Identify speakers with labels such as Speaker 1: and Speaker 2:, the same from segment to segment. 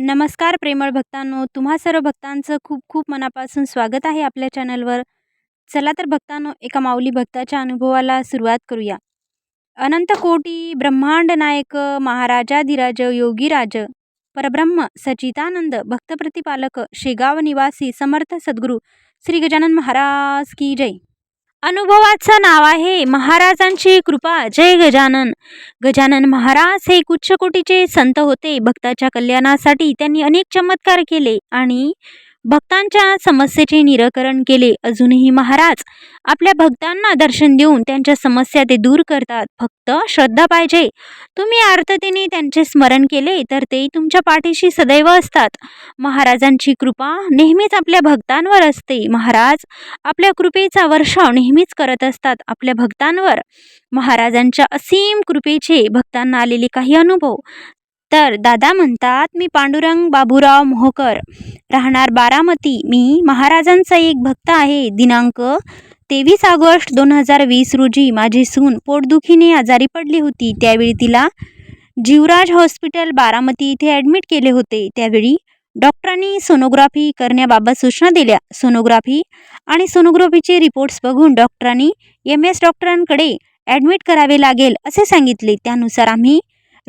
Speaker 1: नमस्कार प्रेमळ भक्तांनो तुम्हा सर्व भक्तांचं खूप खूप मनापासून स्वागत आहे आपल्या चॅनलवर. चला तर भक्तांनो एका माऊली भक्ताच्या अनुभवाला सुरुवात करूया. अनंत कोटी ब्रह्मांड नायक महाराजाधिराज योगीराज परब्रह्म सचितानंद भक्तप्रतिपालक शेगाव निवासी समर्थ सद्गुरू श्री गजानन महाराज की जय. अनुभवाचं नाव आहे महाराजांची कृपा. जय गजानन. गजानन महाराज हे उच्च कोटीचे संत होते. भक्ताच्या कल्याणासाठी त्यांनी अनेक चमत्कार केले आणि भक्तांच्या समस्येचे निराकरण केले. अजूनही महाराज आपल्या भक्तांना दर्शन देऊन त्यांच्या समस्या ते दूर करतात. फक्त श्रद्धा पाहिजे. तुम्ही आर्ततेने त्यांचे स्मरण केले तर ते तुमच्या पाठीशी सदैव असतात. महाराजांची कृपा नेहमीच आपल्या भक्तांवर असते. महाराज आपल्या कृपेचा वर्षाव नेहमीच करत असतात. आपल्या भक्तांवर महाराजांच्या असीम कृपेचे भक्तांना आलेले काही अनुभव. तर दादा म्हणतात मी पांडुरंग बाबूराव मोहकर. राहणार बारामती. मी महाराजांचा एक भक्त आहे. दिनांक तेवीस ऑगस्ट दोन हजार वीस रोजी माझी सून पोटदुखीने आजारी पडली होती. त्यावेळी तिला जीवराज हॉस्पिटल बारामती इथे ॲडमिट केले होते. त्यावेळी डॉक्टरांनी सोनोग्राफी करण्याबाबत सूचना दिल्या. सोनोग्राफी आणि सोनोग्राफीचे रिपोर्ट्स बघून डॉक्टरांनी एम एस डॉक्टरांकडे ॲडमिट करावे लागेल असे सांगितले. त्यानुसार आम्ही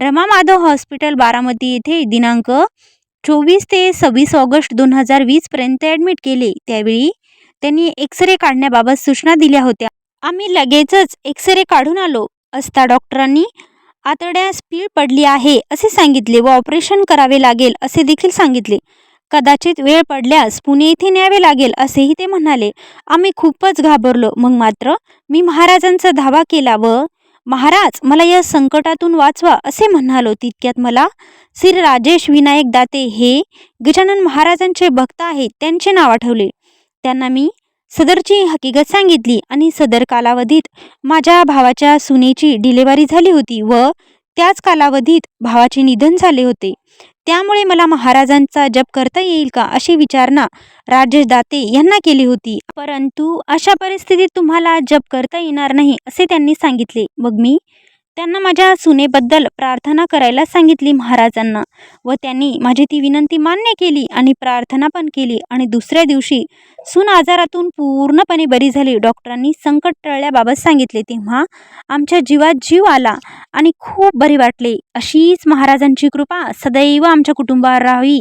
Speaker 1: रमा माधव हॉस्पिटल बारामती येथे दिनांक चोवीस ते सव्वीस ऑगस्ट दोन हजार वीसपर्यंत ॲडमिट केले. त्यावेळी त्यांनी एक्सरे काढण्याबाबत सूचना दिल्या होत्या. आम्ही लगेचच एक्सरे काढून आलो. असता डॉक्टरांनी आतड्यास पीळ पडली आहे असे सांगितले व ऑपरेशन करावे लागेल असे देखील सांगितले. कदाचित वेळ पडल्यास पुणे येथे न्यावे लागेल असेही ते म्हणाले. आम्ही खूपच घाबरलो. मग मात्र मी महाराजांचा धावा केला व महाराज मला या संकटातून वाचवा असे म्हणालो तितक्यात मला. श्री राजेश विनायक दाते हे गजानन महाराजांचे भक्त आहेत त्यांचे नाव आठवले. त्यांना मी सदरची हकीकत सांगितली आणि सदर कालावधीत माझ्या भावाच्या सुनेची डिलेवरी झाली होती व त्याच कालावधीत भावाचे निधन झाले होते. त्यामुळे मला महाराजांचा जप करता येईल का अशी विचारणा राजेश दाते यांना केली होती. परंतु अशा परिस्थितीत तुम्हाला जप करता येणार नाही असे त्यांनी सांगितले. मग मी त्यांना माझ्या सुनेबद्दल प्रार्थना करायला सांगितली महाराजांना व त्यांनी माझी ती विनंती मान्य केली आणि प्रार्थना पण केली. आणि दुसऱ्या दिवशी सून आजारातून पूर्णपणे बरी झाली. डॉक्टरांनी संकट टळल्याबाबत सांगितले. तेव्हा आमच्या जीवात जीव आला आणि खूप बरे वाटले. अशीच महाराजांची कृपा सदैव आमच्या कुटुंबावर राहावी.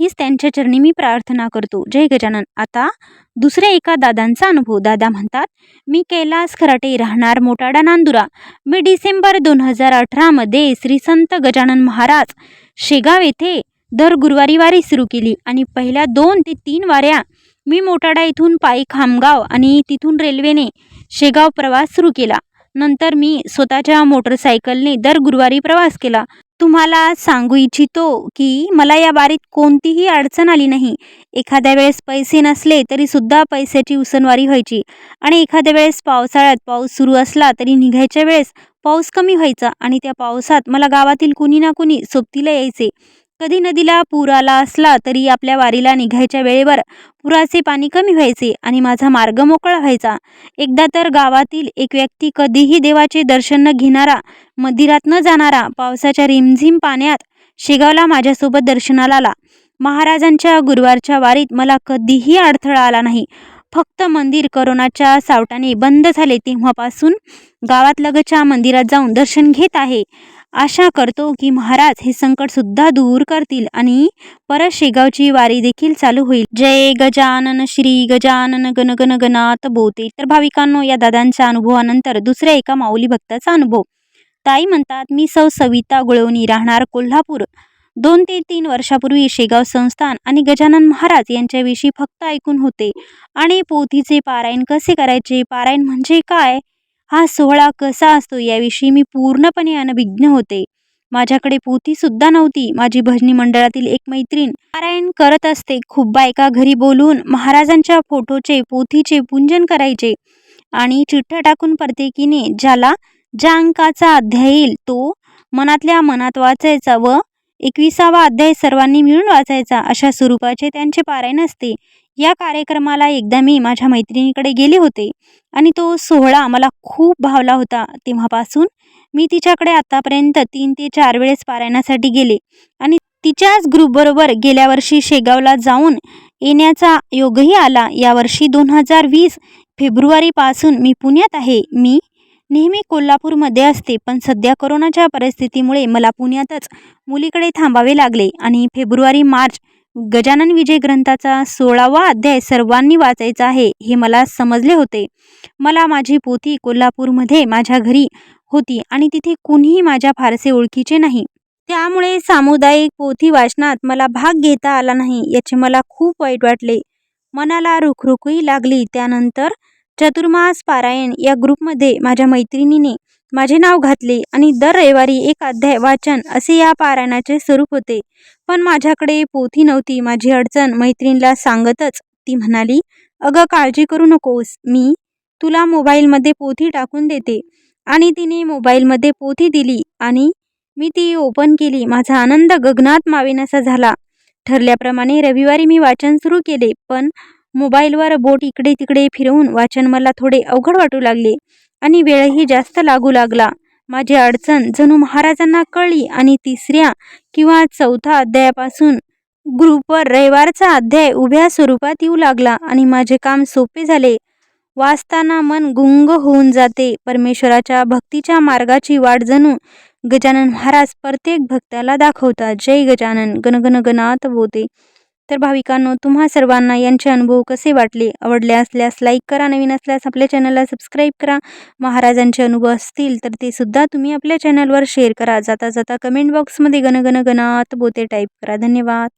Speaker 1: हीच त्यांच्या चरणी मी प्रार्थना करतो. जय गजानन. आता दुसऱ्या एका दादांचा अनुभव. दादा म्हणतात मी कैलास खराटे राहणार मोटाडा नांदुरा. मी डिसेंबर दोन हजार अठरामध्ये श्री संत गजानन महाराज शेगाव येथे दर गुरुवारी वारी सुरू केली आणि पहिल्या दोन ते तीन वाऱ्या मी मोटाडा इथून पायी खामगाव आणि तिथून रेल्वेने शेगाव प्रवास सुरू केला. नंतर मी स्वतःच्या मोटरसायकलने दर गुरुवारी प्रवास केला. तुम्हाला सांगू इच्छितो की मला या बारीत कोणतीही अडचण आली नाही. एखाद्या वेळेस पैसे नसले तरीसुद्धा पैशाची उसनवारी व्हायची. आणि एखाद्या वेळेस पावसाळ्यात पाऊस सुरू असला तरी निघायच्या वेळेस पाऊस कमी व्हायचा आणि त्या पावसात मला गावातील कुणी ना कुणी सोबतीला यायचे. कधी नदीला पूर आला असला तरी आपल्या वारीला निघायच्या वेळेवर पुराचे पाणी कमी व्हायचे आणि माझा मार्ग मोकळा व्हायचा. एकदा तर गावातील एक व्यक्ती कधीही देवाचे दर्शन न घेणारा मंदिरात न जाणारा पावसाच्या रिमझिम पाण्यात शेगावला माझ्यासोबत दर्शनाला आला. महाराजांच्या गुरुवारच्या वारीत मला कधीही अडथळा आला नाही. फक्त मंदिर करोनाच्या सावटाने बंद झाले तेव्हापासून गावात लगतच्या मंदिरात जाऊन दर्शन घेत आहे. आशा करतो की महाराज हे संकट सुद्धा दूर करतील आणि परत शेगावची वारी देखील चालू होईल. जय गजानन श्री गजानन गण गण गणात बोते. तर भाविकांनो या दादांच्या अनुभवानंतर दुसऱ्या एका माऊली भक्ताचा अनुभव. ताई म्हणतात मी सौ सविता गुळवणी राहणार कोल्हापूर. दोन ते तीन वर्षापूर्वी शेगाव संस्थान आणि गजानन महाराज यांच्याविषयी फक्त ऐकून होते. आणि पोथीचे पारायण कसे करायचे? पारायण म्हणजे काय? हा सोहळा कसा असतो याविषयी मी पूर्णपणे अनभिज्ञ होते. माझ्याकडे पोथीसुद्धा नव्हती. माझी भजनी मंडळातील एक मैत्रीण पारायण करत असते. खूप बायका घरी बोलून महाराजांच्या फोटोचे पोथीचे पूजन करायचे आणि चिठ्ठ्या टाकून प्रत्येकीने ज्याला ज्या अंकाचा अध्याय येईल तो मनातल्या मनात वाचायचा व एकविसावा अध्याय सर्वांनी मिळून वाचायचा. अशा स्वरूपाचे त्यांचे पारायण असते. या कार्यक्रमाला एकदा मी माझ्या मैत्रिणीकडे गेले होते आणि तो सोहळा मला खूप भावला होता. तेव्हापासून मी तिच्याकडे आतापर्यंत तीन ते चार वेळेस पारायणासाठी गेले आणि तिच्याच ग्रुपबरोबर गेल्या वर्षी शेगावला जाऊन येण्याचा योगही आला. यावर्षी दोन हजार वीस फेब्रुवारीपासून मी पुण्यात आहे. मी नेहमी कोल्हापूरमध्ये असते पण सध्या कोरोनाच्या परिस्थितीमुळे मला पुण्यातच मुलीकडे थांबावे लागले आणि फेब्रुवारी मार्च गजानन विजय ग्रंथाचा सोळावा अध्याय सर्वांनी वाचायचा आहे हे मला समजले होते. मला माझी पोथी कोल्हापूरमध्ये माझ्या घरी होती आणि तिथे कुणीही माझ्या फारसे ओळखीचे नाही. त्यामुळे सामुदायिक पोथी वाचनात मला भाग घेता आला नाही याचे मला खूप वाईट वाटले. मनाला रुखरुखही लागली त्यानंतर चतुर्मास पारायण या ग्रुपमध्ये माझ्या मैत्रिणीने माझे नाव घातले आणि दर रविवारी एक अध्याय वाचन असे या पारायणाचे स्वरूप होते. पण माझ्याकडे पोथी नव्हती माझी अडचण मैत्रिणीला सांगतच. ती म्हणाली अगं काळजी करू नकोस मी तुला मोबाईलमध्ये पोथी टाकून देते. आणि तिने मोबाईलमध्ये पोथी दिली आणि मी ती ओपन केली. माझा आनंद गगनात मावेनासा झाला. ठरल्याप्रमाणे रविवारी मी वाचन सुरू केले पण मोबाईलवर बोट इकडे तिकडे फिरवून वाचन मला थोडे अवघड वाटू लागले. आणि वेळही जास्त लागू लागला. माझी अडचण जणू महाराजांना कळली आणि तिसऱ्या किंवा चौथा अध्यायापासून ग्रुपवर रविवारचा अध्याय उभ्या स्वरूपात येऊ लागला आणि माझे काम सोपे झाले. वाचताना मन गुंग होऊन जाते. परमेश्वराच्या भक्तीच्या मार्गाची वाट जणू गजानन महाराज प्रत्येक भक्ताला दाखवतात. जय गजानन. गणगण गणात बोते. तर भाविकांनो तुम्हा सर्वांना यांचे अनुभव कसे वाटले आवडले असल्यास लाईक करा नवीन असल्यास आपल्या चॅनलला सबस्क्राईब करा. महाराजांचे अनुभव असतील तर ते सुद्धा तुम्ही आपल्या चॅनलवर शेअर करा. जाता जाता कमेंट बॉक्समध्ये गणगण गणात बोते टाईप करा. धन्यवाद.